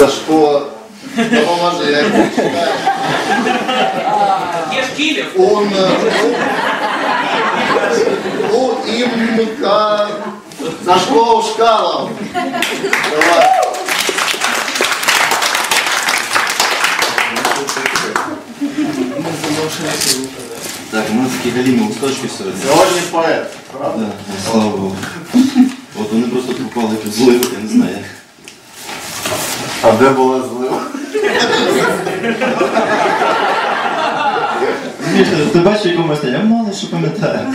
Сашко допоможе, як він чекає. Є ж кілер. Он е, у імка Сашко Ушкалов. Давай. Так, у нас такі галімі листочки сьогодні. Сьогодні поет, правда? Да, слава Богу. От вони просто попали під зливу, я не знаю як. А де була злива? Міша, ти бачиш якомусь, я мало що пам'ятаю.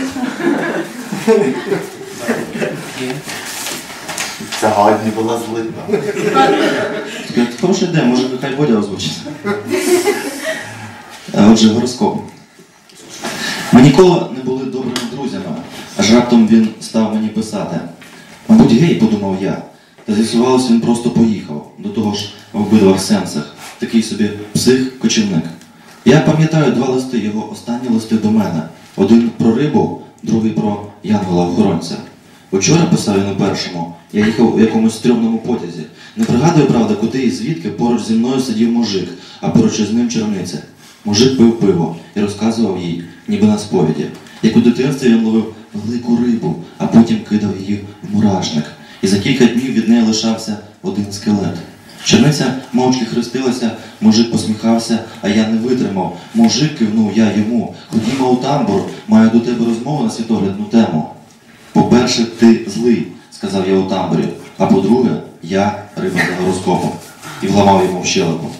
Сьогодні була злива. Хороший день, може хай Бодя озвучить. Отже, гороскоп. Ми ніколи не були добрими друзями, аж раптом він став мені писати. Мабуть, гей, подумав я. Та з'ясувалось, він просто поїхав. До того ж, в обидва сенсах. Такий собі псих-кочівник. Я пам'ятаю два листи, його останні листи до мене. Один про рибу, другий про янгола-охоронця. Учора писав він у першому. Я їхав у якомусь стрьомному потязі. Не пригадую, правда, куди і звідки поруч зі мною сидів мужик, а поруч із ним черниця. Мужик пив пиво і розказував їй, ніби на сповіді. Як у дитинстві він ловив велику рибу, а потім кидав її в мурашник. І за кілька днів від неї лишався один скелет. Черниця мовчки хрестилася, мужик посміхався, а я не витримав. Мужик кивнув я йому. Ходімо у тамбур, маю до тебе розмову на світоглядну тему. По-перше, ти злий, сказав я у тамбурі, а по-друге, я риба за гороскопом і вламав йому в щелепу.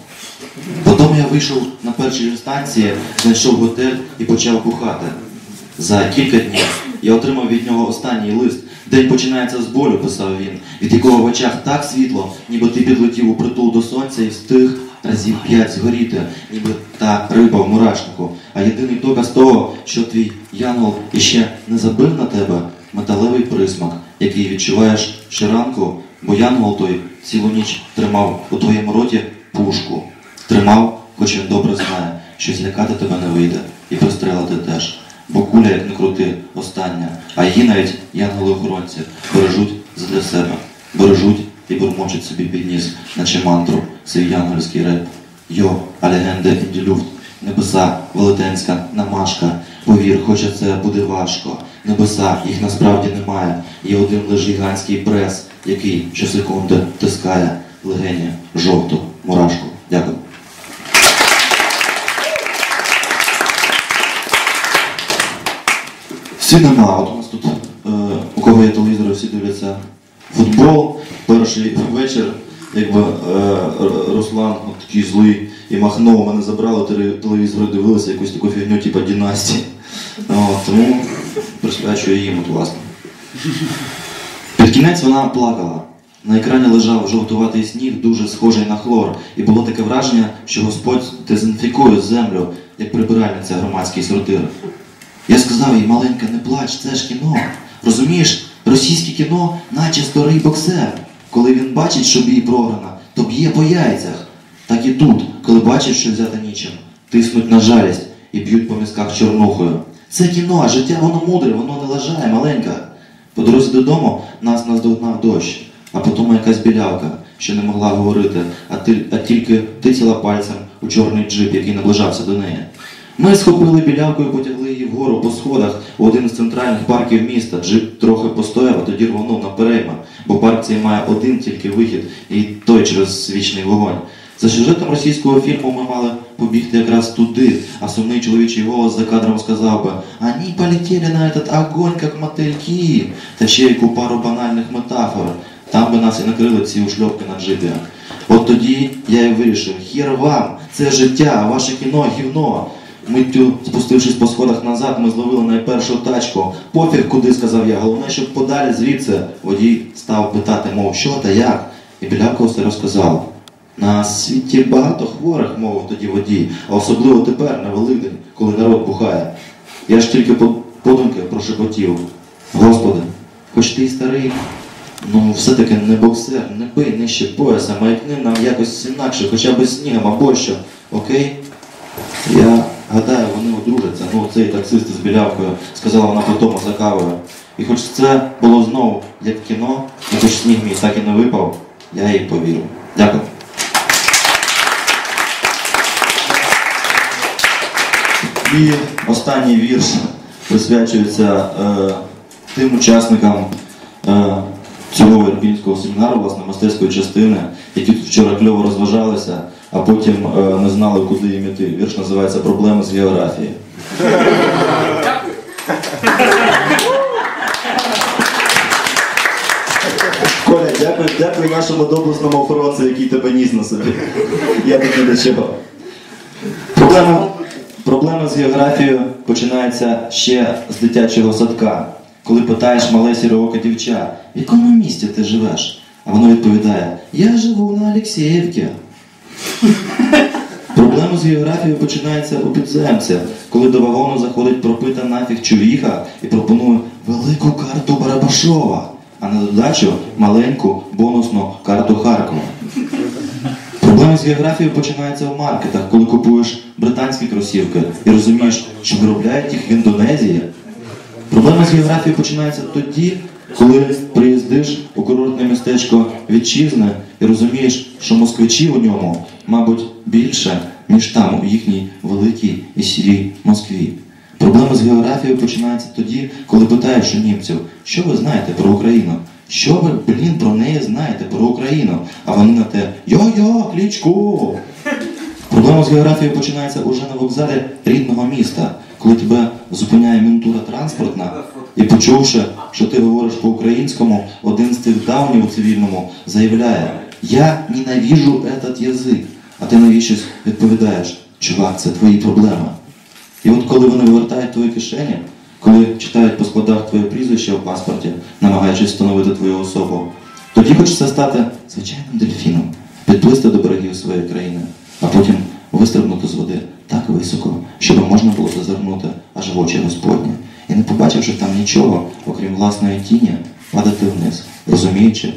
Потім я вийшов на першій інстанції, знайшов готель і почав бухати. За кілька днів я отримав від нього останній лист. День починається з болю, писав він, від якого в очах так світло, ніби ти підлетів у притул до сонця і встиг разів п'ять згоріти, ніби та риба в мурашнику. А єдиний доказ того, що твій янгол іще не забив на тебе металевий присмак, який відчуваєш щоранку, бо янгол той цілу ніч тримав у твоєму роті пушку. Тримав, хоч він добре знає, що злякати тебе не вийде, і пристрелити теж. Бо куля, не крути, остання, а її навіть янголи-охоронці бережуть задля себе, бережуть і бурмочуть собі під ніс, наче мантру, свій янгольський реп. Йо, а легенда інді люфт, небеса, велетенська намашка. Повір, хоча це буде важко. Небеса, їх насправді немає. Є один лише гігантський прес, який щосекунди тискає легені жовту мурашку. Дякую. Всі. От у нас тут, е, у кого є телевізор, всі дивляться футбол. Перший вечір, якби е, Руслан от такий злий і махнув, мене забрали теле- телевізор, дивилися якусь таку фігню, типу дінастії. Тому присвячую їм, от, власне. Під кінець вона плакала. На екрані лежав жовтуватий сніг, дуже схожий на хлор, і було таке враження, що Господь дезінфікує землю, як прибиральниця громадський сортир. Я сказав їй, маленька, не плач, це ж кіно. Розумієш, російське кіно, наче старий боксер. Коли він бачить, що бій програна, то б'є по яйцях. Так і тут, коли бачить, що взяти нічим, тиснуть на жалість і б'ють по мізках чорнухою. Це кіно, а життя воно мудре, воно не лажає, маленька. По дорозі додому нас наздогнав дощ, а потім якась білявка, що не могла говорити, а, ти, а тільки тицяла пальцем у чорний джип, який наближався до неї. Ми схопили білявку і потягли вгору по сходах у один з центральних парків міста. Джип трохи постояв, а тоді рвонув на перейма, бо парк цей має один тільки вихід, і той через вічний вогонь. За сюжетом російського фільму ми мали побігти якраз туди, а сумний чоловічий голос за кадром сказав би «Они полетели на этот огонь, как мотыльки!» та ще яку пару банальних метафор. Там би нас і накрили ці ушльопки на джипі. От тоді я і вирішив, хір вам, це життя, ваше кіно гівно. Миттю спустившись по сходах назад, ми зловили найпершу тачку. Пофіг куди, сказав я. Головне, щоб подалі звідси. Водій став питати, мов, що та як. І білявка все розказав. На світі багато хворих, мовив тоді водій, а особливо тепер, на Великдень, коли народ бухає. Я ж тільки по- подумки прошепотів. Господи, хоч ти й старий, ну все-таки не боксер, не бий нижче пояса, маякни нам якось інакше, хоча б снігом або що, окей? Я Гадаю, вони одружаться. Ну, цей таксист з білявкою сказала вона потому за кавою. І хоч це було знову як кіно, і хоч сніг мій так і не випав, я їй повірю. Дякую. І останній вірш присвячується е, тим учасникам е, цього Вербінського семінару, власне, мистецької частини, які тут вчора кльово розважалися а потім не знали, куди їм іти. Вірш називається Проблеми з географії. Коля, дякую, дякую нашому доблесному охоронцю, який тебе ніс на собі. Я тут не до чого. Проблема, проблема з географією починається ще з дитячого садка. Коли питаєш мале сірооке дівча, в якому місті ти живеш? А воно відповідає: Я живу на Олексіївці. Проблема з географією починається у підземця, коли до вагону заходить пропита нафіг чувіха і пропонує велику карту Барабашова, а на додачу маленьку бонусну карту Харкова. Проблема з географією починається в маркетах, коли купуєш британські кросівки і розумієш, що виробляють їх в Індонезії. Проблема з географією починається тоді, коли приїздиш у курортне містечко вітчизни і розумієш, що москвичів у ньому, мабуть, більше, ніж там у їхній великій і сірій Москві. Проблема з географією починається тоді, коли питаєш у німців, що ви знаєте про Україну? Що ви, блін, про неї знаєте про Україну? А вони на те Йо-йо, клічку! Проблема з географією починається уже на вокзалі рідного міста, коли тебе зупиняє ментура транспортна, і почувши, що ти говориш по-українському, один з тих давнів у цивільному заявляє: Я ненавижу этот язик. А ти навіщось відповідаєш, чувак, це твої проблеми. І от коли вони вивертають твої кишені, коли читають по складах твоє прізвище у паспорті, намагаючись встановити твою особу, тоді хочеться стати звичайним дельфіном, підплисти до берегів своєї країни, а потім вистрибнути з води так високо, щоб можна було зазирнути аж в очі Господні. І не побачивши там нічого, окрім власної тіні, падати вниз, розуміючи,